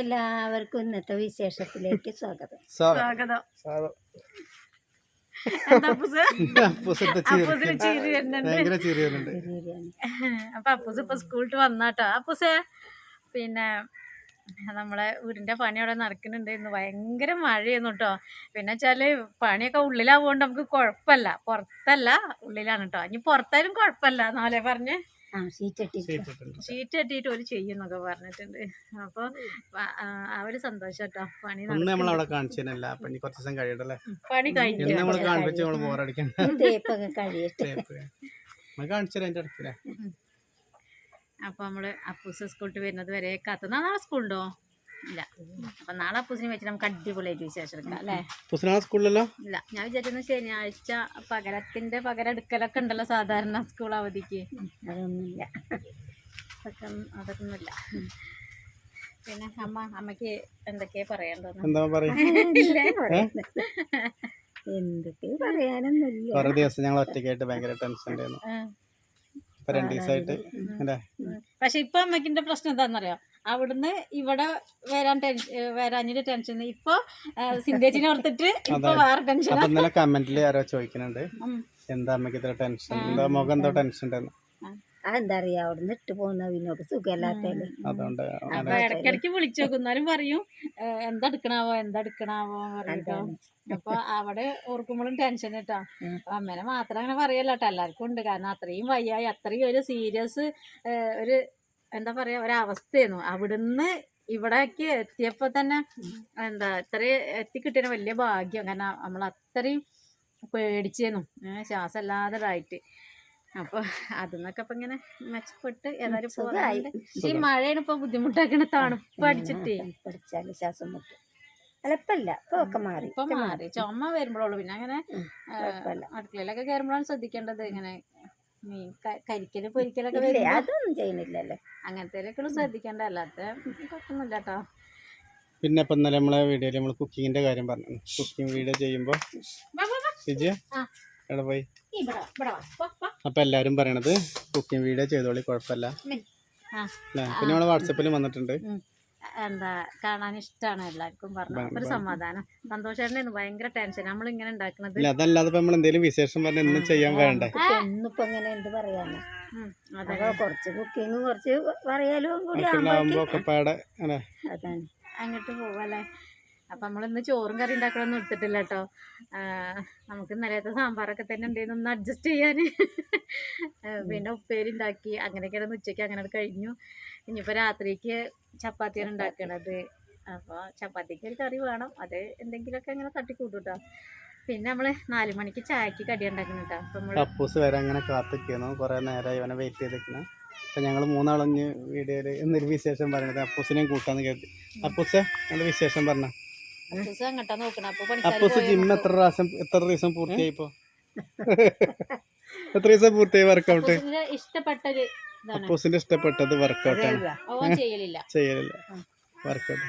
എല്ലാവർക്കും ഇന്നത്തെ വിശേഷത്തിലേക്ക് സ്വാഗതം. സ്വാഗതം. അപ്പൊ അപ്പൂസ് ഇപ്പൊ സ്കൂളിട്ട് വന്നാട്ടോ. അപ്പൂസേ പിന്നെ നമ്മളെ വീടിന്റെ പണി അവിടെ നടക്കുന്നുണ്ട്. ഇന്ന് ഭയങ്കര മഴയായിരുന്നു കേട്ടോ പിന്നെ വെച്ചാൽ പണിയൊക്കെ ഉള്ളിലാവുകൊണ്ട് നമുക്ക് കുഴപ്പമില്ല പുറത്തല്ല ഉള്ളിലാണ് കേട്ടോ ഇനി പുറത്തായാലും കുഴപ്പമില്ല എന്നാലേ പറഞ്ഞ്. ഷീറ്റ് കെട്ടിയിട്ട് ഒരു ചെയ്യുന്നൊക്കെ പറഞ്ഞിട്ടുണ്ട്. അപ്പൊ അവർ ആ, ഒരു സന്തോഷം കേട്ടോ പണി നമ്മൾ അവിടെ ഇനി കുറച്ച് ദിവസം കഴിയട്ടല്ലേ പണി കഴിഞ്ഞു നമ്മൾ നമ്മൾ അതിന്റെ അടുത്തില്ലേ അപ്പൊ നമ്മൾ അപ്പൂസ് സ്കൂളിട്ട് വരുന്നത് വരെ കാത്തുന്ന നാളെ സ്കൂളുണ്ടോ? ഇല്ല. അപ്പൊ നാളെ അപ്പൂസിനെ വെച്ചിട്ട് നമുക്ക് അടിപൊളിയായിട്ട് വിശേഷം എടുക്കാം അല്ലേ? പുസിനാ സ്കൂളിലല്ലോ? ഇല്ല. ഞാൻ വിചാരിച്ചത് ശനിയാഴ്ച പകരത്തിന്റെ പകരം എടുക്കലൊക്കെ ഉണ്ടല്ലോ സാധാരണ സ്കൂൾ അവധിക്ക്. അതൊന്നുമില്ല. അതൊക്കെ അതൊന്നുമില്ല. പിന്നെ അമ്മ അമ്മയ്ക്ക് എന്തൊക്കെയാ പറയാനുള്ളത്? എന്താ പറയാ? എന്തൊക്കെ പറയാനൊന്നുമില്ല. കുറെ ദിവസം ഞങ്ങൾ ഒറ്റയ്ക്കായിട്ട് ഭയങ്കര ടെൻഷൻ ഉണ്ടായിരുന്നു. ഇപ്പൊ രണ്ടു ദിവസമായിട്ട് അല്ലേ? പക്ഷെ ഇപ്പൊ അമ്മക്കിന്റെ പ്രശ്നം എന്താണെന്നറിയോ അവിടുന്ന് ഇവിടെ വരാൻ ടെൻഷൻ വരാഞ്ഞിട്ട് ടെൻഷൻ ഇപ്പൊ സിന്ധേച്ചിനെ ഓർത്തിട്ട് ഇപ്പൊ അതെ. വേറെ ടെൻഷൻ അപ്പൊ ഇന്നലെ കമന്റിൽ ആരോ ചോദിക്കുന്നുണ്ട്. എന്താ അമ്മയ്ക്ക് ഇത്ര ടെൻഷൻ? എന്താ മുഖം എന്തോ ടെൻഷൻ ഉണ്ടായിരുന്നു അതെന്താ പറയാ അവിടുന്ന് ഇട്ട് പോകുന്ന വിനോദ സുഖമില്ലാത്തല്ലേ അതുകൊണ്ട് അപ്പൊ ഇടക്കിടക്ക് വിളിച്ചു നോക്കും. എന്നാലും പറയും "ഏഹ്, എന്താ എടുക്കണാവോ എന്താ എടുക്കണാവോ പറയൂട്ടോ അപ്പൊ അവിടെ ഓർക്കുമ്പോഴും ടെൻഷൻ കേട്ടോ. ഉം. അപ്പൊ അമ്മേനെ മാത്രം അങ്ങനെ പറയല്ല കേട്ടോ. എല്ലാവർക്കും ഉണ്ട്. കാരണം അത്രയും വയ്യായി അത്രയും ഒരു സീരിയസ് ഒരു എന്താ പറയാ ഒരവസ്ഥയായിരുന്നു. അവിടുന്ന് ഇവിടേക്ക് എത്തിയപ്പോ തന്നെ എന്താ ഇത്രയും എത്തിക്കിട്ടിയ വലിയ ഭാഗ്യം. കാരണം നമ്മൾ അത്രയും പേടിച്ചേന്നു. ഏഹ് ശ്വാസം ഇല്ലാതെ ഇതായിട്ട്. അപ്പൊ അതിന്നൊക്കെ ഇപ്പൊ ഇങ്ങനെ മെച്ചപ്പെട്ട് ഏതായാലും പോകാറുണ്ട് ഈ മഴയാണ് ഇപ്പൊ ബുദ്ധിമുട്ടാക്കണ തണുപ്പ് അടിച്ചിട്ടേ. പഠിച്ചാൽ ശ്വാസം മുട്ടും. ഇപ്പൊ ഒക്കെ മാറി. ഇപ്പൊ മാറി. ചുമ വരുമ്പോഴുള്ളൂ. പിന്നെ അങ്ങനെ. അടുക്കളയിലൊക്കെ കയറുമ്പോഴാണ് ശ്രദ്ധിക്കേണ്ടത്. ഇങ്ങനെ മീൻ കരിക്കൽ പൊരിക്കലൊക്കെ ഇല്ലേ, അതൊന്നും ചെയ്യുന്നില്ലല്ലോ. അങ്ങനത്തേലൊക്കെ ശ്രദ്ധിക്കേണ്ട. അല്ലാത്ത കുഴപ്പമൊന്നുമില്ല കേട്ടോ പിന്നെ ഇപ്പൊ ഇന്നലെ നമ്മളെ വീഡിയോയിൽ നമ്മൾ കുക്കിങ്ങിന്റെ കാര്യം പറഞ്ഞു. കുക്കിംഗ് വീഡിയോ ചെയ്യുമ്പോ ഷിജി ആ. എവിടെ പോയി? ഇവിടെ ഇവിടെ വാ. എല്ലാവരും വാ. അപ്പൊ എല്ലാരും പറയണത് കുക്കിംഗ് വീഡിയോ ചെയ്തോളി കുഴപ്പമില്ല. പിന്നെ നമ്മളെ വാട്സപ്പിൽ വന്നിട്ടുണ്ട്. എന്താ കാണാൻ ഇഷ്ടമാണ് എല്ലാവർക്കും പറഞ്ഞു. ഒരു സമാധാനം. സന്തോഷമായിരുന്നു ഭയങ്കര ടെൻഷൻ നമ്മൾ ഇങ്ങനെ ഉണ്ടാക്കുന്നത് അതല്ലാതെ നമ്മൾ എന്തെങ്കിലും വിശേഷം പറഞ്ഞ ഇന്ന് ചെയ്യാൻ വേണ്ട? ഇന്നിപ്പോ ഇങ്ങനെ എന്ത് പറയാനോ? അതൊക്കെ അതെ. കുറച്ച് കുക്കിംഗ് കുറച്ച് പറയാലും കൂടി അങ്ങോട്ട് പോവല്ലേ? അപ്പം നമ്മളിന്ന് ചോറും കറി ഉണ്ടാക്കണമെന്ന് എടുത്തിട്ടില്ല കേട്ടോ. നമുക്ക് ഇന്നലത്തെ സാമ്പാറൊക്കെ തന്നെ ഉണ്ടായിരുന്നു ഒന്ന് അഡ്ജസ്റ്റ് ചെയ്യാൻ. പിന്നെ ഉപ്പേരി ഉണ്ടാക്കി അങ്ങനെയൊക്കെയാണ് ഉച്ചയ്ക്ക് അങ്ങനെ കഴിഞ്ഞു. ഇനിയിപ്പോൾ രാത്രിക്ക് ചപ്പാത്തിയാണ് ഉണ്ടാക്കണത്. അപ്പോൾ ചപ്പാത്തിക്ക് ഒരു കറി വേണം. അത് എന്തെങ്കിലുമൊക്കെ അങ്ങനെ തട്ടിക്കൂട്ടും കേട്ടോ പിന്നെ നമ്മൾ നാല് മണിക്ക് ചായക്ക് കടി ഉണ്ടാക്കണം നമ്മൾ കപ്പൂസ് വരെ അങ്ങനെ കാത്തിക്കുന്നു കുറെ നേരമായി ഇവനെ വെയിറ്റ് ചെയ്തിരിക്കണം അപ്പൊ ഞങ്ങൾ മൂന്നാളൊന്ന് വീഡിയോയിൽ എന്നൊരു വിശേഷം പറയണത്. അപ്പൂസിനെയും കൂട്ടാന്ന് കേട്ടി. അപ്പൂസ് നല്ല വിശേഷം പറഞ്ഞ. അപ്പൂസ് ജിം എത്ര പ്രാവശ്യം എത്ര ദിവസം പൂർത്തിയായി ഇപ്പൊ? എത്ര ദിവസം പൂർത്തിയായി വർക്കൗട്ട് ഇഷ്ടപ്പെട്ടൊരു ഇതാണ്. അപ്പൂസിന്റെ ഇഷ്ടപ്പെട്ടത് വർക്കൗട്ടാണ് ചെയ്യലില്ല. ചെയ്യലില്ല. വർക്കൗട്ട്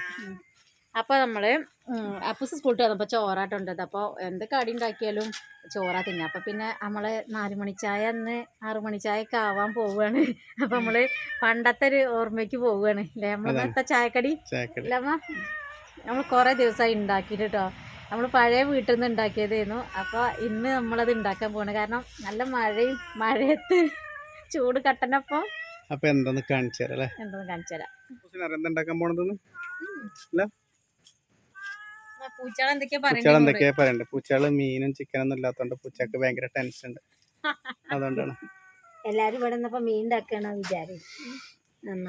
അപ്പൊ നമ്മൾ അപ്പൂസ് സ്കൂളിൽ വന്നപ്പോൾ ചോറാട്ടുണ്ടത് അപ്പൊ എന്ത് കടി ഉണ്ടാക്കിയാലും ചോറാ തിന്നെ. അപ്പൊ പിന്നെ നമ്മൾ നാലുമണിച്ചായ അന്ന് ആറു മണിച്ചായ ഒക്കെ ആവാൻ പോവുകയാണ്. അപ്പൊ നമ്മൾ പണ്ടത്തെ ഒരു ഓർമ്മയ്ക്ക് പോവുകയാണ്. അല്ലേ. ചായക്കടി? ചായക്കടി. ഇല്ലമ്മ നമ്മൾ കുറേ ദിവസമായി ഉണ്ടാക്കിയിട്ട് കേട്ടോ നമ്മൾ പഴയ വീട്ടിൽ നിന്ന് ഉണ്ടാക്കിയതായിരുന്നു. അപ്പോൾ ഇന്ന് നമ്മളത് ഉണ്ടാക്കാൻ പോകണം കാരണം നല്ല മഴയും മഴയത്ത് ചൂട് കട്ടനപ്പം അപ്പൊ എന്താന്ന് കാണിച്ചു തരാം അല്ലേ? എന്താന്ന് കാണിച്ചു തരാം. അപ്പൂസിന് അറിയാം എന്താ ഉണ്ടാക്കാൻ പോണതെന്ന് പൂച്ചകൾ എന്തൊക്കെയാ പറയണ്ടേ? പൂച്ചകൾ മീനും ചിക്കനൊന്നും ഇല്ലാത്തോണ്ട് പൂച്ചക്ക് ഭയങ്കര ടെൻഷൻ ഉണ്ട്. അതുകൊണ്ടാണ്. എല്ലാരും ഇവിടെ നിന്നപ്പോ മീൻ ഉണ്ടാക്കണ വിചാരം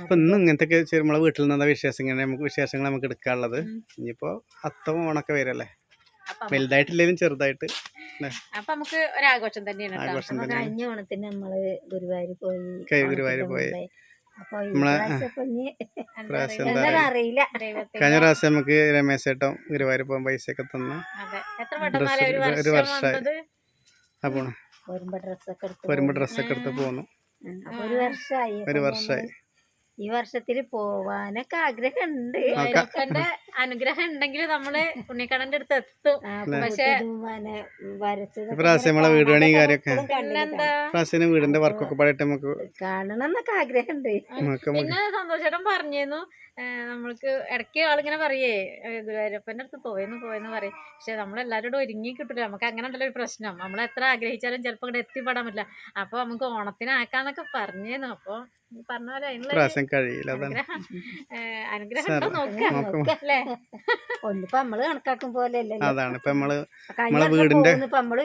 അപ്പൊ ഇന്ന് ഇങ്ങനത്തെ നമ്മളെ വീട്ടിൽ നിന്ന വിശേഷം ഇങ്ങനെ നമുക്ക് വിശേഷങ്ങൾ നമുക്ക് എടുക്കാനുള്ളത്. ഇനിയിപ്പോ അത്തം ഓണൊക്കെ വരല്ലേ? വലുതായിട്ടില്ലെങ്കിലും ചെറുതായിട്ട് അപ്പൊ നമുക്ക് ഒരാഘോഷം തന്നെയാണ് കഴിഞ്ഞ ഓണത്തിന് നമ്മൾ ഗുരുവായൂർ പോയി ഗുരുവായൂർ പോയി. അറിയില്ല. കഴിഞ്ഞ പ്രാവശ്യം നമുക്ക് രമേശ് ചേട്ടൻ ഗുരുവായൂർ പോകാൻ പൈസ ഒക്കെ തന്നു ഒരു ഒരു വർഷം വർഷമായി. അപ്പോ വരുമ്പോ ഡ്രസ്സൊക്കെ എടുത്ത് പോന്നു. ഒരു വർഷമായി. ഈ വർഷത്തിൽ പോവാനൊക്കെ ആഗ്രഹമുണ്ട് അയ്യപ്പന്റെ അനുഗ്രഹം ഉണ്ടെങ്കിൽ നമ്മൾ ഉണ്ണിക്കണ്ണന്റെ അടുത്ത് എത്തും പക്ഷേ നമ്മളെ വീട് കാര്യമൊക്കെ പിന്നെന്താ? വീടിന്റെ വർക്കൊക്കെ പാടിയിട്ട് നമുക്ക് കാണണം എന്നൊക്കെ ആഗ്രഹമുണ്ട് പിന്നെ സന്തോഷേട്ടൻ പറഞ്ഞിരുന്നു നമ്മൾക്ക് ഇടയ്ക്ക് ആളിങ്ങനെ പറയേ ഗുരുവായൂരപ്പന്റെ അടുത്ത് പോയെന്ന് പോയെന്ന് പറയും. പക്ഷെ നമ്മളെല്ലാവരോടും ഒരുങ്ങി കിട്ടില്ല നമുക്ക് അങ്ങനെ ഉണ്ടല്ലോ ഒരു പ്രശ്നം. നമ്മൾ എത്ര ആഗ്രഹിച്ചാലും ചിലപ്പോൾ ഇവിടെ എത്തിപ്പെടാൻ പറ്റില്ല. അപ്പൊ നമുക്ക് ഓണത്തിനാക്കാന്നൊക്കെ പറഞ്ഞിരുന്നു. അപ്പൊ ഈ പറഞ്ഞ പോലെ ഇപ്രാവശ്യം കഴിയില്ല അതാണ്. അനുഗ്രഹം നമ്മൾ കണക്കാക്കും പോലെ അതാണ് ഇപ്പൊ നമ്മൾ നമ്മളെ വീടിന്റെ- നമ്മൾ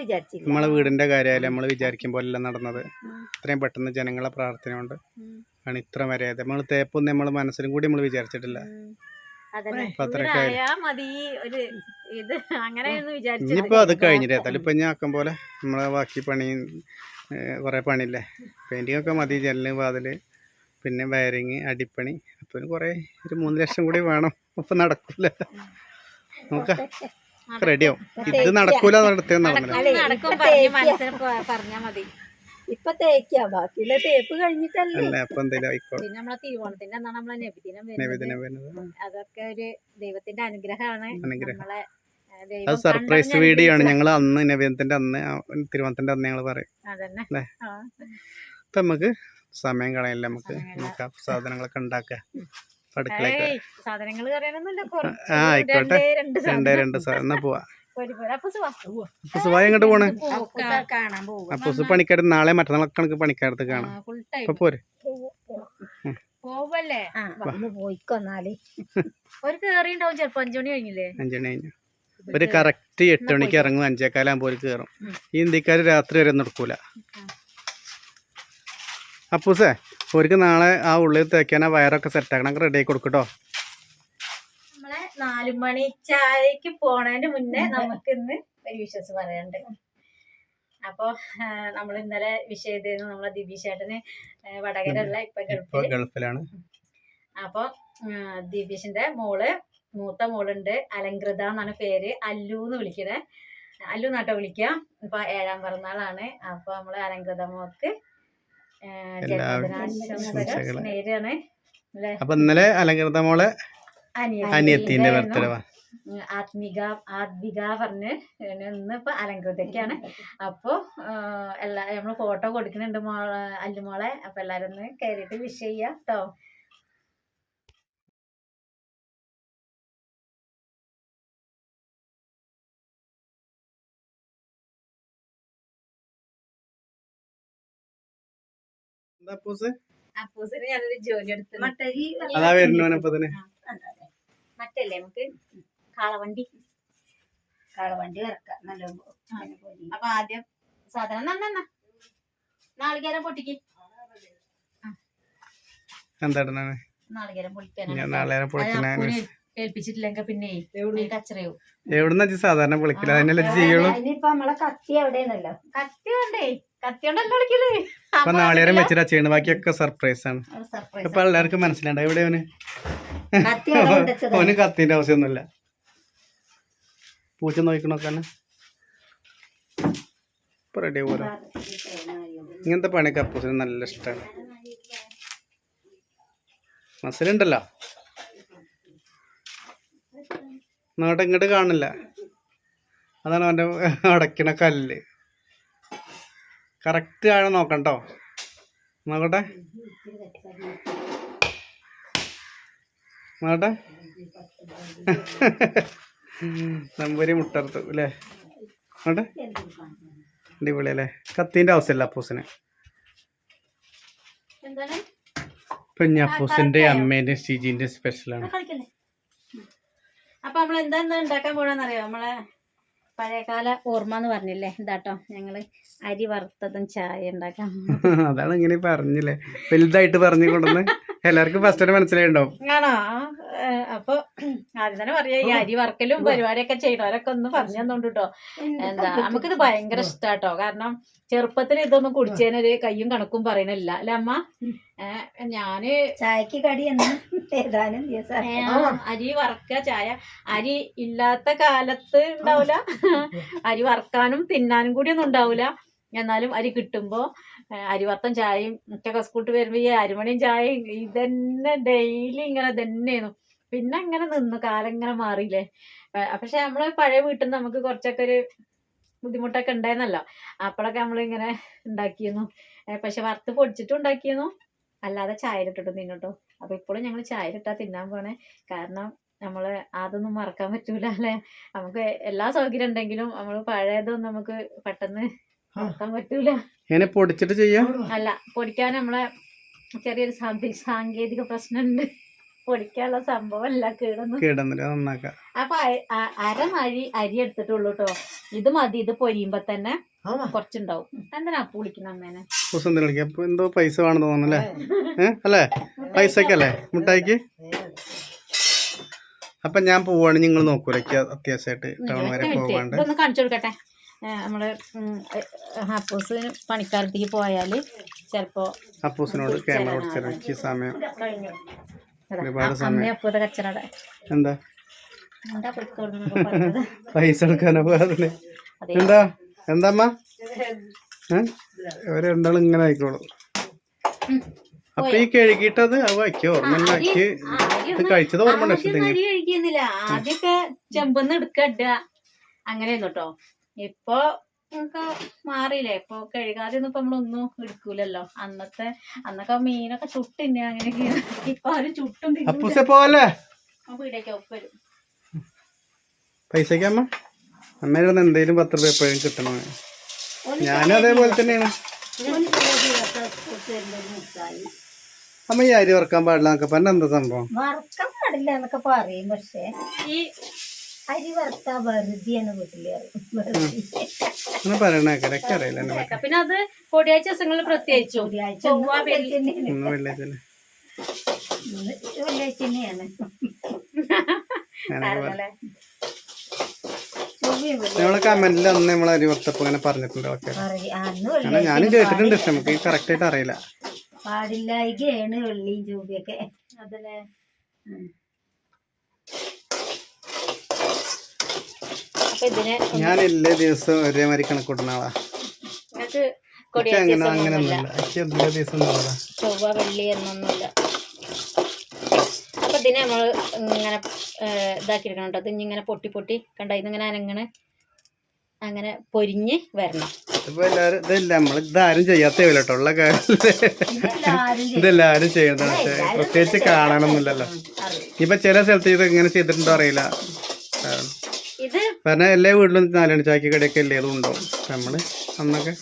നമ്മളെ വീടിന്റെ കാര്യമായാലും നമ്മൾ വിചാരിക്കും പോലെ നടന്നത്. ഇത്രയും പെട്ടെന്ന് ജനങ്ങളെ പ്രാർത്ഥന ഉണ്ട് ആണ് ഇത്ര വരെ നമ്മൾ തേപ്പൊന്നും നമ്മൾ മനസ്സിലും കൂടി നമ്മൾ വിചാരിച്ചിട്ടില്ല. ഇനിയിപ്പോ അത് കഴിഞ്ഞിട്ട് ഏതായാലും ഇപ്പൊ ഞാൻ ആക്കം പോലെ നമ്മളെ ബാക്കി പണി കുറെ പണിയില്ലേ? പെയിന്റിംഗ് ഒക്കെ മതി ജനൽ വാതിൽ. പിന്നെ വയറിങ് അടിപ്പണി അപ്പൊ കുറെ ഒരു മൂന്ന് ലക്ഷം കൂടി വേണം. അപ്പൊ നടക്കൂല. നമുക്ക് റെഡിയോ ഇത് നടക്കൂല നടന്നില്ല. ഇപ്പൊ തേക്കാ. ബാക്കിയുള്ള തേപ്പ് കഴിഞ്ഞിട്ടല്ലേ. അല്ല അപ്പൊ എന്തേലും ആയിക്കോട്ടെ. പിന്നെ നമ്മളെ തിരുവോണത്തിന്റെ അന്നാണ് നമ്മളെ നബിദിനം വരുന്നത്. നബിദിനം അതൊക്കെ ഒരു ദൈവത്തിന്റെ അനുഗ്രഹമാണ്. നമ്മളെ അത് സർപ്രൈസ് വീഡിയോ ആണ് ഞങ്ങൾ അന്ന് നവീനത്തിന്റെ അന്ന് തിരുവനന്തപുരത്തിന്റെ തിരുവോണത്തിന്റെ അന്ന് ഞങ്ങൾ പറയും. അതന്നെ. ല്ലേ? നമുക്ക് സമയം കളയില്ല നമുക്ക്? നോക്കാം. നമുക്ക് സാധനങ്ങളൊക്കെ ഉണ്ടാക്കുക. അടുക്കളയൊക്കെ. ആ, ആയിക്കോട്ടെ. രണ്ടേ രണ്ട് സാധനം. രണ്ട് സാധനം. എന്നാ പോവാ. എങ്ങോട്ട് പോണ്? പോക്കാ. കാണാൻ പോകും അപ്പൊ സു പണിക്കാരത്ത് നാളെ മറ്റന്നാളൊക്കെ കണക്ക് പണിക്കാരത്ത് കാണാം. അപ്പൊ പോരെ. പോവല്ലേ? ആ വന്ന് ഒരു കേറി ഉണ്ടാവും ചെലപ്പോ. അഞ്ചു മണി കഴിഞ്ഞില്ലേ? അഞ്ചണി കഴിഞ്ഞു. ഒരു കറക്റ്റ് എട്ട് മണിക്ക് ഇറങ്ങും. അഞ്ചേക്കാലാകുമ്പോൾ കയറും. ഈ ഇന്ത്യക്കാർ രാത്രി വരെ ഒന്നും എടുക്കൂല. അപ്പൂസേ അവർക്ക് നാളെ ആ ഉള്ളിൽ തേക്കാനാ വയറൊക്കെ സെറ്റ് ആക്കണം. റെഡി ആക്കി കൊടുക്കട്ടോ നമ്മളെ നാലു മണി ചായക്ക് പോണതിന് മുന്നേ നമുക്ക് ഇന്ന് ഒരു വിശ്വാസം പറയാനുണ്ട്. അപ്പൊ നമ്മൾ ഇന്നലെ വിഷ് ചെയ്തിരുന്നു നമ്മളെ ദിബീഷേട്ടന് വടകരല്ല ഇപ്പൊ ഇപ്പൊ ഗൾഫിൽ. ഗൾഫിലാണ്. അപ്പൊ ദിബീഷിന്റെ മോൾ മൂത്ത മോളുണ്ട് അലങ്കൃത എന്നാണ് പേര് അല്ലു എന്ന് വിളിക്കണേ. അല്ലു നാട്ടോ വിളിക്കുക ഇപ്പൊ ഏഴാം പിറന്നാളാണ്. അപ്പൊ നമ്മൾ അലങ്കൃത മോക്ക് എല്ലാ ആശംസകൾ. അപ്പൊ ഇന്നലെ അലങ്കൃത മോളെ അനിയത്തിന്റെ ബർത്ത്ഡേ ആത്മിക ആത്മിക പറഞ്ഞ് ഇന്ന് ഇപ്പൊ അലങ്കൃതയ്ക്കാണ് അപ്പൊ എല്ലാ നമ്മൾ ഫോട്ടോ കൊടുക്കുന്നുണ്ട് മോളെ അല്ലുമോളെ. അപ്പൊ എല്ലാരും ഒന്ന് കയറിയിട്ട് വിഷ് ചെയ്യാം കേട്ടോ അപ്പൂസിന് ഞാനൊരു ജോലി എടുത്തു മട്ടരി അതാ വരുന്നവനപ്പൊ തന്നെ. മറ്റല്ലേ നമുക്ക്? കാളവണ്ടി. കാളവണ്ടി ഇറക്കാം നല്ല അപ്പൊ ആദ്യം സാധനം നന്ന നാളികേരം പൊട്ടിക്ക്. എന്താണ് നാളികേരം ഞാൻ പൊളിക്കാനാണ് ഏൽപ്പിച്ചിട്ടില്ലെങ്കിൽ പിന്നെ കച്ചറയോ എവിടുന്ന സാധാരണ പൊളിക്കില്ല അതിനല്ലേ ചെയ്യുള്ളൂ കത്തി എവിടെയാണല്ലോ? കത്തി വേണ്ടേ വിളിക്കൽ അപ്പൊ നാളേരം വെച്ചിട്ടാ ചെയ്യണത് ബാക്കിയൊക്കെ സർപ്രൈസ് ആണ്. ഇപ്പൊ എല്ലാവർക്കും മനസ്സിലാണ്ട് ഇവിടെ അവന്. അവന് കത്തിന്റെ ആവശ്യമൊന്നുമില്ല. പൂച്ച നോക്കണൊക്കെ റെഡി പോലെ ഇങ്ങനത്തെ പണിയൊക്കെ അപ്പൂസിന് നല്ല ഇഷ്ടമാണ് മസിലുണ്ടല്ലോ. നോട്ടെ ഇങ്ങോട്ട് കാണില്ല. അതാണ് അവന്റെ അടയ്ക്കണ കല്ല്. കറക്റ്റ് ആഴം നോക്കണ്ടോ? നോക്കട്ടെ. നോക്കട്ടെ. നമ്പൂരി മുട്ടർത്ത് അല്ലേ? നോട്ടെ അടിപൊളി അല്ലേ കത്തീന്റെ ആവശ്യമില്ല അപ്പൂസിന്. പിന്നെ അപ്പൂസിന്റെ അമ്മേന്റെ സ്റ്റീജിന്റെ സ്പെഷ്യലാണ് അപ്പൊ നമ്മൾ എന്താ എന്താ ഉണ്ടാക്കാൻ പോകണമെന്നറിയോ നമ്മളെ പഴയകാല ഓർമ്മ എന്ന് പറഞ്ഞില്ലേ? ഇതാട്ടോ ഞങ്ങൾ അരി വറുത്തതും ചായ ഉണ്ടാക്കാം അതാണ് ഇങ്ങനെ പറഞ്ഞില്ലേ? വലുതായിട്ട് പറഞ്ഞു കൊണ്ടുവന്ന് എല്ലാവർക്കും ഫസ്റ്റ് തന്നെ മനസ്സിലായിണ്ടാവും ആണോ? അപ്പൊ ആദ്യം തന്നെ പറയാ ഈ അരി വർക്കലും പരിപാടിയൊക്കെ ചെയ്യണവരൊക്കെ ഒന്ന് പറഞ്ഞു തന്നോണ്ട് കേട്ടോ എന്താ നമുക്കിത് ഭയങ്കര ഇഷ്ടാട്ടോ. കാരണം ചെറുപ്പത്തിൽ ഇതൊന്നും കുടിച്ചതിനൊരു കയ്യും കണക്കും പറയണില്ല. അല്ല അമ്മ? ഞാൻ ചായക്ക് കടി എന്ന്? ഏതാനും അരി വറക്ക ചായ. അരി ഇല്ലാത്ത കാലത്ത് ഉണ്ടാവില്ല അരി വറക്കാനും തിന്നാനും കൂടി ഒന്നും ഉണ്ടാവില്ല എന്നാലും അരി കിട്ടുമ്പോ അരിവർത്തം ചായയും ഒക്കെ സ്കൂട്ട് വരുമ്പോൾ ഈ അരിമണിയും ചായയും ഇതന്നെ ഡെയിലി ഇങ്ങനെ തന്നെയായിരുന്നു പിന്നെ അങ്ങനെ നിന്നു കാലം ഇങ്ങനെ മാറിയില്ലേ? പക്ഷെ നമ്മൾ പഴയ വീട്ടിൽ നിന്ന് നമുക്ക് കുറച്ചൊക്കെ ഒരു ബുദ്ധിമുട്ടൊക്കെ ഉണ്ടായിരുന്നല്ലോ. അപ്പോഴൊക്കെ നമ്മളിങ്ങനെ ഉണ്ടാക്കിയിരുന്നു. പക്ഷെ വറുത്ത് പൊടിച്ചിട്ടും ഉണ്ടാക്കിയിരുന്നു. അല്ലാതെ ചായയിലിട്ടിട്ടും തിന്നട്ടോ അപ്പൊ ഇപ്പോഴും ഞങ്ങൾ ചായയിലിട്ടാ തിന്നാൻ പോണേ. കാരണം നമ്മൾ അതൊന്നും മറക്കാൻ പറ്റൂല അല്ലെ? നമുക്ക് എല്ലാ സൗകര്യം ഉണ്ടെങ്കിലും നമ്മൾ പഴയതൊന്നും നമുക്ക് പെട്ടെന്ന് മറക്കാൻ പറ്റൂല. ഇങ്ങനെ പൊടിച്ചിട്ട് ചെയ്യാം? അല്ല പൊടിക്കാൻ നമ്മളെ ചെറിയൊരു സാങ്കേതിക പ്രശ്നമുണ്ട് പൊടിക്കാനുള്ള സംഭവമല്ല കേടൊന്നും. കേടുന്നില്ല നന്നാക്കാം. അപ്പൊ അ- അ- അര എടുത്തിട്ടുള്ളൂ കേട്ടോ ഇത് മതി ഇത് പൊരിയുമ്പോ തന്നെ കുറച്ചുണ്ടാവും. എന്തിനാ പുളിക്കണം വിളിക്കുന്ന അമ്മേനെ? എന്തോ പൈസ വേണം തോന്നുന്നല്ലേ അല്ലേ? പൈസക്കല്ലേ? മുട്ടായിക്ക്? അപ്പൊ ഞാൻ പോവാണ്. നിങ്ങൾ നോക്കൂലേക്ക് എനിക്ക് അത്യാവശ്യമായിട്ട് ടൗൺ വരെ പോകാണ്ട് കാണിച്ചു കൊടുക്കട്ടെ? ഏ, നമ്മൾ ഉം, ഏ, ഹപ്പൂസ് പണിക്കാലത്തേക്ക് പോയാൽ ചെലപ്പോ അപ്പൂസിനോട് ക്യാമറ എനിക്ക് സമയം. ഒരുപാട് സമയം. അമ്മയും കച്ചറട എന്താ? പൈസ എടുക്കാനാ പോകാറില്ലേ? എന്താ എന്താ? അമ്മ ഏഹ് ഇവർ രണ്ടാളും ഇങ്ങനെ ആയിക്കോളും. അപ്പൊ ഈ കഴുകിട്ടത് അവ വയ്ക്കോ? ഓർമ്മ ഇത് കഴിച്ചത് ഓർമ്മ ഉണ്ടാക്കി ആദ്യമൊക്കെ ചെമ്പന്ന് എടുക്കട്ട അങ്ങനെയായിരുന്നു കേട്ടോ. ഇപ്പൊ ഒക്കെ മാറിയില്ലേ? ഇപ്പൊ കഴുകാതെ ഒന്നും ഇപ്പൊ നമ്മളൊന്നും എടുക്കൂലല്ലോ. അന്നത്തെ അന്നൊക്കെ മീനൊക്കെ ചുട്ടിന്നെ അങ്ങനെയൊക്കെ. ഇപ്പൊ ആരും ചുട്ടും വീടേക്ക് ഒപ്പരും പൈസക്ക് അമ്മ? അമ്മയുടെ എന്തെങ്കിലും എന്തേലും പത്ത് രൂപ എപ്പോഴും കിട്ടണോ? ഞാനും അതേപോലെ തന്നെയാണ്. അമ്മ ഈ അരി വറക്കാൻ പാടില്ല എന്നൊക്കെ പറഞ്ഞ എന്താ സംഭവം? വറക്കാൻ പാടില്ല എന്നൊക്കെ പറയും പക്ഷേ ഈ അരി വറുത്താ വെറുതെയാണ് വീട്ടിൽ പിന്നെ അത് പൊടിയാഴ്ച ദിവസങ്ങളിൽ പ്രത്യേകിച്ചു കമന്റിൽ അന്ന് നമ്മൾ അരി വറുത്തപ്പോ ഇങ്ങനെ പറഞ്ഞിട്ടുണ്ട്. ഓക്കെ. ഞാനും പക്ഷെ നമുക്ക് കറക്റ്റ് ആയിട്ട് അറിയില്ല. പാടില്ലായികയാണ് വെള്ളിയും ചൊവ്വയൊക്കെ അതല്ലേ? ഇതിന് ഞാൻ എല്ലാ ദിവസവും ഒരേമാതിരി കണക്കൂട്ടുന്ന ആളാ. നിങ്ങൾക്ക് അങ്ങനെ അങ്ങനെ ഒന്നുമില്ല എനിക്ക് എല്ലാ ദിവസവും ഉണ്ടാവാ ചൊവ്വ വെള്ളി എന്നൊന്നുമില്ല. അപ്പൊ ഇതിനെ നമ്മൾ ഇങ്ങനെ ഇതാക്കിയെടുക്കണം കേട്ടോ. ഇത് ഇങ്ങനെ പൊട്ടി പൊട്ടി കണ്ട? ഇതിങ്ങനെ അനങ്ങനെ അങ്ങനെ പൊരിഞ്ഞ് വരണം. ഇതിപ്പോ എല്ലാരും ഇതില്ല നമ്മൾ ഇതാരും ചെയ്യാത്ത കേട്ടോ. ഉള്ള കാര്യം. ഇതെല്ലാരും ചെയ്യുന്നതാണ് പക്ഷെ പ്രത്യേകിച്ച് കാണാനൊന്നുമില്ലല്ലോ ഇപ്പൊ ചില സ്ഥലത്ത് ഇത് എങ്ങനെ ചെയ്തിട്ടുണ്ടോ അറിയില്ല. കാരണം കാരണം എല്ലാ വീട്ടിലും നാലാണ് ചാക്കി കടയൊക്കെ അല്ലേ ഇതും ഉണ്ടാവും. നമ്മൾ അന്നൊക്കെ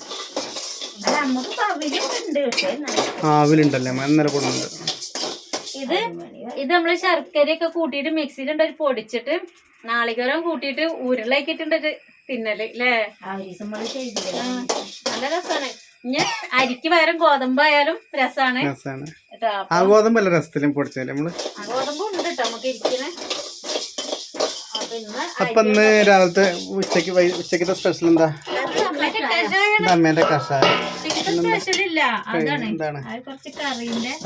ആവിലുണ്ടല്ലേ അമ്മ ഇന്നലെ കൊണ്ടുണ്ട് ഇത് ഇത് നമ്മൾ ശർക്കരയൊക്കെ കൂട്ടിയിട്ട് മിക്സിയിലുണ്ട് ഒരു പൊടിച്ചിട്ട് നാളികേരം കൂട്ടിയിട്ട് ഉരുളാക്കിയിട്ടുണ്ട് തിന്നൽ ല്ലേ? ആ ഒരു ദിവസം നമ്മൾ ചെയ്തില്ല? നല്ല രസമാണ് ഇനി അരിക്ക് പകരം ഗോതമ്പായാലും രസാണ്. രസാണ്. ആ ഗോതമ്പല്ല രസത്തിലും പൊടിച്ചാലും നമ്മൾ ഗോതമ്പുണ്ട് ഗോതമ്പ് ഉണ്ട് കേട്ടോ നമുക്ക് ഇരിക്കണേ. അപ്പൊ ഇന്ന് രാവിലത്തെ ഉച്ചയ്ക്ക് ഉച്ചക്കത്തെ സ്പെഷ്യൽ എന്താ? അമ്മേന്റെ കഷായം. എന്താണ്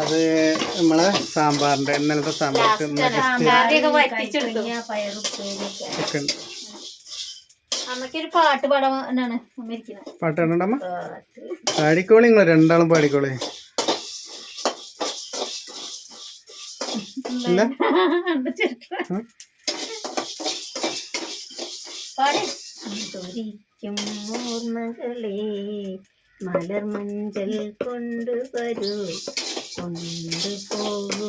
അത് നമ്മളെ സാമ്പാറിന്റെ ഇന്നലത്തെ സാമ്പാർക്ക് പാട്ട് പാട്ട് പാടിക്കോളി നിങ്ങൾ രണ്ടാളും പാടിക്കോളി. ഇല്ല? തുരിക്കും ഓർമ്മകളെ മലർമഞ്ചൽ കൊണ്ടുവരൂ കൊണ്ടുപോകൂ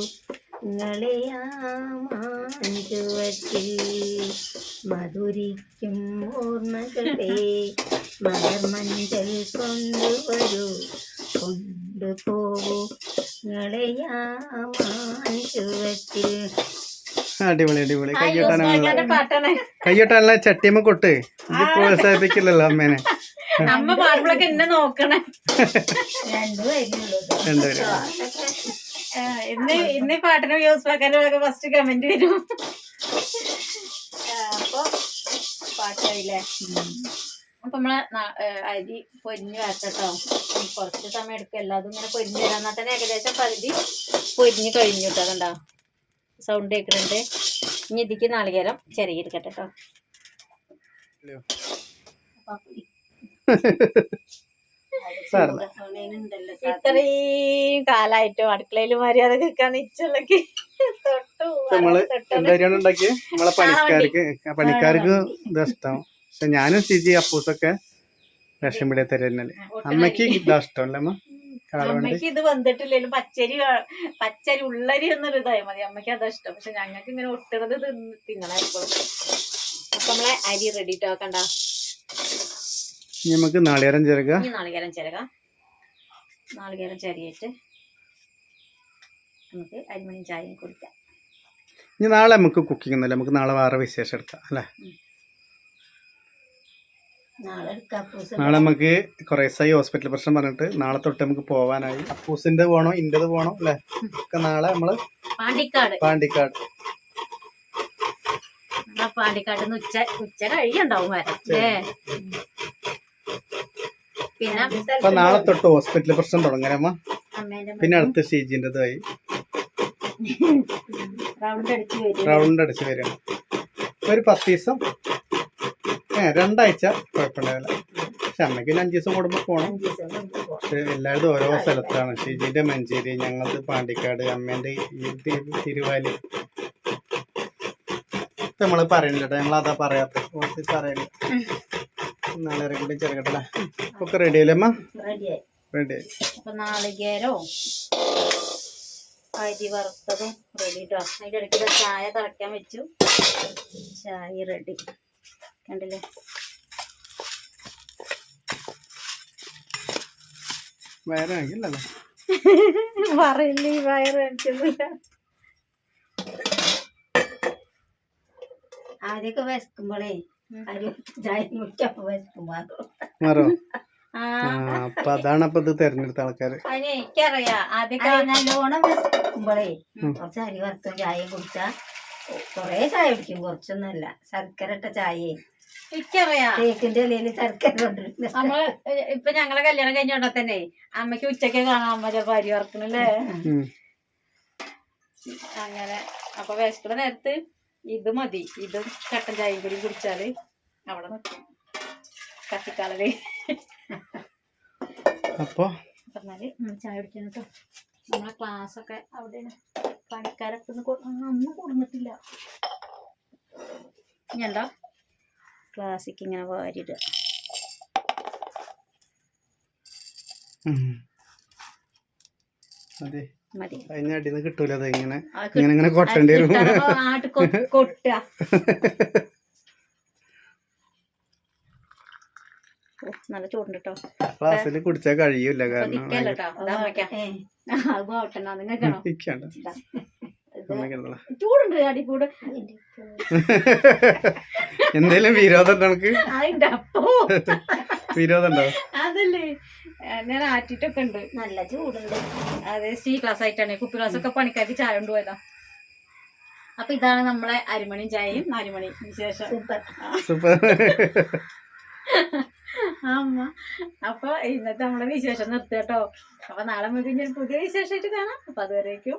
നിങ്ങളെ ആ മാഞ്ചുവറ്റിൽ മധുരിക്കും ഓർമ്മകളെ മലർമഞ്ചൽ കൊണ്ടുവരൂ കൊണ്ടുപോകൂ നിങ്ങളെ ആ മാഞ്ചുവറ്റിൽ അടിപൊളി അടിപൊളി. കയ്യോട്ടാനുള്ള പാട്ടാണ്. കയ്യോട്ടാനുള്ള ചട്ടിയമ്മ കൊട്ട്. ഇത് പ്രോത്സാഹിപ്പിക്കില്ലല്ലോ അമ്മേനെ. അമ്മ പാടുമ്പോഴൊക്കെ എന്നെ നോക്കണേ. രണ്ടുപേരും. ഇന്ന് ഇന്ന് പാട്ടിനെ വ്യൂസ് ഫസ്റ്റ് കമന്റ് വരും. അപ്പൊ പാട്ടായില്ലേ? അപ്പൊ നമ്മളെ അരി പൊരിഞ്ഞ് വരട്ടോ കുറച്ച് സമയം എടുക്കും. എല്ലാതും ഇങ്ങനെ പൊരിഞ്ഞ് വരാന്നാ തന്നെ ഏകദേശം പകുതി പൊരിഞ്ഞ് കഴിഞ്ഞു കേട്ടോ അതുണ്ടോ സൗണ്ട് കേൾക്കുന്നുണ്ട്. ഇനി ഇതിക്ക് നാളികേരം ചെറിയ എടുക്കട്ടെ കേട്ടോ ഇത്രയും കാലായിട്ടും അടുക്കളയിൽ മര്യാദ കേൾക്കാൻ ഇച്ചുള്ളക്ക് തൊട്ടു നമ്മൾ. എന്തായാലും ഉണ്ടാക്കി നമ്മളെ പണിക്കാർക്ക്. പണിക്കാർക്ക് ഇത് ഇഷ്ടം. പക്ഷെ ഞാനും സിജി അപ്പൂസൊക്കെ റേഷൻ പീടിയ തരുന്നല്ലേ അമ്മയ്ക്ക് ഇതാ ഇഷ്ടമല്ലേ അമ്മ? അമ്മയ്ക്ക് ഇത് വന്നിട്ടില്ലെങ്കിലും പച്ചരി പച്ചരി ഉള്ളരി എന്നൊരു ഇതായി മതി. അമ്മയ്ക്ക് അതാ ഇഷ്ടം. പക്ഷെ ഞങ്ങൾക്ക് ഇങ്ങനെ ഒട്ടുന്നത് തിന്നണം എപ്പോഴും അപ്പൊ നമ്മളെ അരി റെഡി ആക്കണ്ട നമുക്ക് നാളികേരം ഇനി നാളികേരം ചിരക നാളികേരം ചിരയിട്ട് നമുക്ക് അരിമണി ചായയും കുടിക്കാം. ഇനി നാളെ നമുക്ക് കുക്കിംഗ് ഒന്നുമില്ല. നമുക്ക് നാളെ വേറെ വിശേഷം എടുക്കാം അല്ലേ? നാളെ നമുക്ക് കുറേ ദിവസമായി ഹോസ്പിറ്റൽ പ്രശ്നം പറഞ്ഞിട്ട് നാളെ തൊട്ട് നമുക്ക് പോവാനായി. അപ്പൂസിന്റെ പോണോ ഇന്റത് പോണോ അല്ലെ? ഒക്കെ നാളെ നമ്മൾ പാണ്ടിക്കാട്. പാണ്ടിക്കാട്. പാണ്ടിക്കാട് ഉച്ച ഉച്ച കഴിയുണ്ടാവും പിന്നെ നാളെ തൊട്ട് ഹോസ്പിറ്റൽ പ്രശ്നം തുടങ്ങാനമ്മ പിന്നെ അടുത്ത സ്റ്റേജിന്റെതായി റൗണ്ട് അടിച്ച് വരും. റൗണ്ട് അടിച്ച് വരികയാണ് ഒരു പത്ത് ദിവസം രണ്ടാഴ്ച കുഴപ്പമുണ്ടാവില്ല പക്ഷെ അമ്മയ്ക്ക് അഞ്ച് ദിവസം കൂടുമ്പോൾ പോകണം പക്ഷെ എല്ലായിടത്തും ഓരോ സ്ഥലത്താണ്. ഷിജിന്റെ മഞ്ചേരി ഞങ്ങളത് പാണ്ടിക്കാട് അമ്മേന്റെ ഈ തിരുവാലി. നമ്മൾ പറയുന്നില്ല ഞങ്ങൾ അതാ പറയാത്ത. പറയൽ. നാളെ കൂടി ചെറുകട്ടല്ലേ ഒക്കെ റെഡി ആയില്ലേ അമ്മ? റെഡി നാളികേരോ? അരി വറുത്തതും റെഡി കേട്ടോ അതിന്റെ ഇടയ്ക്ക് ചായ തിളയ്ക്കാൻ വെച്ചു. ചായ റെഡി കണ്ടില്ലേ? പറയില്ലേ ഈ വയറ് ആദ്യമൊക്കെ വിശക്കുമ്പോളേ അപ്പൊ അതാണ് അപ്പൊ ഇത് തെരഞ്ഞെടുത്ത ആൾക്കാര്. എനിക്കറിയാം. ആദ്യമൊക്കെ നല്ലോണം കുറച്ച് അരി വറുത്തും ചായയും കുടിച്ചാ കൊറേ ചായ കുടിക്കും. കുറച്ചൊന്നുമല്ല. ശർക്കര ഇട്ട ചായയെ എനിക്കറിയാം. തേക്കിന്റെ ഇലയിൽ ശർക്കര കൊണ്ടിരുന്നു നമ്മൾ ഇപ്പൊ ഞങ്ങളെ കല്യാണം കഴിഞ്ഞോണ്ടാ തന്നെ അമ്മയ്ക്ക് ഉച്ചയ്ക്ക് കാണാൻ അമ്മ ഭാര്യ വർക്കണല്ലേ അങ്ങനെ. അപ്പൊ വിശക്കണ നേരത്ത് ഇത് മതി. ഇത് കട്ടൻ ചായയും കൂടി കുടിച്ചാൽ അവിടെ നിൽക്കും കത്തിക്കാളൽ അപ്പൊ? പറഞ്ഞാൽ ചായ കുടിക്കാൻ കേട്ടോ നമ്മളെ ക്ലാസ് ഒക്കെ അവിടെ പണിക്കാരൊക്കെ ഒന്ന് കൊടുന്നിട്ടില്ല. ഞാണ്ടാ ക്ലാസ്സിക്ക് ഇങ്ങനെ വാരിടുക മതി. കിട്ടൂല ഇങ്ങനെ. ഇങ്ങനെ കൊട്ടേണ്ടി വരും. കൊട്ടുക. നല്ല ചൂടുണ്ട് കേട്ടോ ക്ലാസ്സിൽ കുടിച്ചാൽ കഴിയൂല കാരണം ചൂടുണ്ട് അടിക്കൂട് എന്തേലും വിരോധം ഉണ്ടോ നമുക്ക് വിരോധം ഉണ്ടോ? അതല്ലേ. ഞാൻ ആറ്റിട്ടൊക്കെ ഉണ്ട്. നല്ല ചൂടുണ്ട്. അതെ സ്റ്റീ ക്ലാസ് ആയിട്ടാണ്. കുപ്പി ക്ലാസ് ഒക്കെ പണിക്കാർക്ക് ചായ കൊണ്ടുപോയതാ അപ്പൊ ഇതാണ് നമ്മളെ അരിമണി ചായയും നാലുമണി വിശേഷം. സൂപ്പർ. സൂപ്പർ. അമ്മ അപ്പൊ ഇന്നത്തെ നമ്മളെ വിശേഷം നിർത്തി കേട്ടോ. അപ്പൊ നാളെ നമുക്ക് ഞാൻ പുതിയ വിശേഷമായിട്ട് കാണാം. അപ്പൊ അതുവരേക്കും